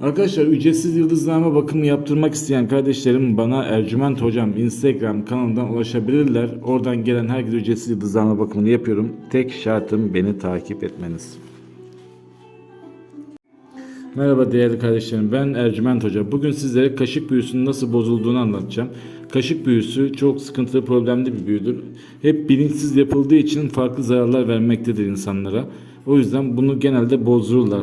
Arkadaşlar ücretsiz yıldızlama bakımı yaptırmak isteyen kardeşlerim bana Ercüment Hocam Instagram kanalından ulaşabilirler. Oradan gelen herkese ücretsiz yıldızlama bakımını yapıyorum. Tek şartım beni takip etmeniz. Merhaba değerli kardeşlerim ben Ercüment Hoca. Bugün sizlere kaşık büyüsünün nasıl bozulduğunu anlatacağım. Kaşık büyüsü çok sıkıntılı problemli bir büyüdür. Hep bilinçsiz yapıldığı için farklı zararlar vermektedir insanlara. O yüzden bunu genelde bozdururlar.